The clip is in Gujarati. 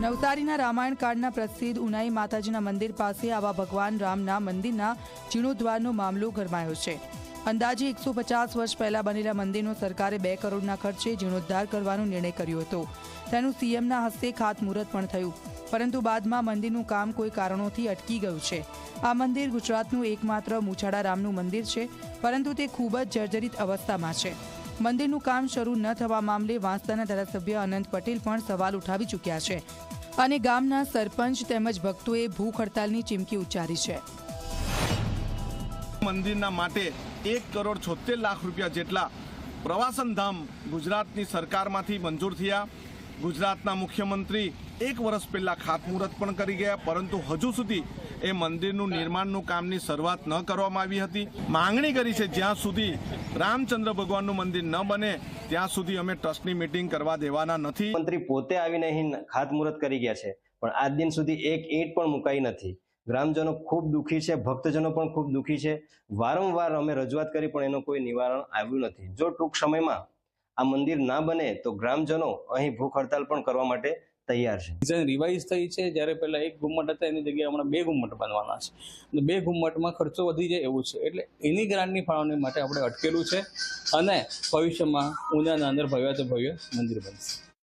નવસારીના રામાયણ કાળના પ્રસિદ્ધ ઉનાઈ માતાજીના મંદિર પાસે આવા ભગવાન રામના મંદિરના જીર્ણોદ્વારનો મામલો ગરમાયો છે. અંદાજે એકસો પચાસ વર્ષ પહેલા બનેલા મંદિરનો સરકારે બે કરોડના ખર્ચે જીર્ણોદ્ધાર કરવાનો નિર્ણય કર્યો હતો. તેનું સીએમના હસ્તે ખાતમુહૂર્ત પણ થયું. પરંતુ બાદમાં મંદિરનું કામ કોઈ કારણોથી અટકી ગયું છે. આ મંદિર ગુજરાતનું એકમાત્ર મુછાડા રામનું મંદિર છે, પરંતુ તે ખૂબ જ જર્જરિત અવસ્થામાં છે. મંદિરનું કામ શરૂ ન થવા મામલે વાંસદાના ધારાસભ્ય અનંત પટેલ પણ સવાલ ઉઠાવી ચૂક્યા છે. અને ગામના સરપંચ તેમજ ભક્તોએ ભૂખ હડતાલની ચીમકી ઉચ્ચારી છે. મંદિરના માટે એક કરોડ છોતેર લાખ રૂપિયા જેટલા પ્રવાસન ધામ ગુજરાતની સરકારમાંથી મંજૂર થયા. ગુજરાતના મુખ્યમંત્રી એક વર્ષ પહેલા ખાતમુહૂર્ત પણ કરી ગયા, પરંતુ હજુ સુધી એ મંદિરનું નિર્માણનું કામની શરૂઆત ન કરવામાં આવી હતી. માંગણી કરી છે જ્યાં સુધી રામચંદ્ર ભગવાનનું મંદિર ન બને, ત્યાં સુધી અમે ટ્રસ્ટની મિટિંગ કરવા દેવાના નથી. મંત્રી પોતે આવીને અહીં ખાતમુહૂર્ત કરી ગયા છે, પણ આજ દિન સુધી એક ઈંટ પણ મુકાઈ નથી. ગ્રામજનો ખૂબ દુઃખી છે, ભક્તજનો પણ ખૂબ દુઃખી છે. વારંવાર અમે રજૂઆત કરી, પણ એનું કોઈ નિવારણ આવ્યું નથી. જો ટૂંક સમયમાં આ મંદિર ના બને, તો ગ્રામજનો અહીં ભૂખ હડતાલ પણ કરવા માટે તૈયાર છે. ડિઝાઇન રિવાઇઝ થઈ છે, જ્યારે પહેલા એક ઘુમ્મટ હતા, એની જગ્યાએ હમણાં બે ઘુમ્મટ બનવાના છે. અને બે ઘુમ્મટમાં ખર્ચો વધી જાય એવું છે. એટલે એની ગ્રાન્ટની ફાળવણી માટે આપણે અટકેલું છે અને ભવિષ્યમાં ઉનાના અંદર ભવ્ય તો ભવ્ય મંદિર બનશે.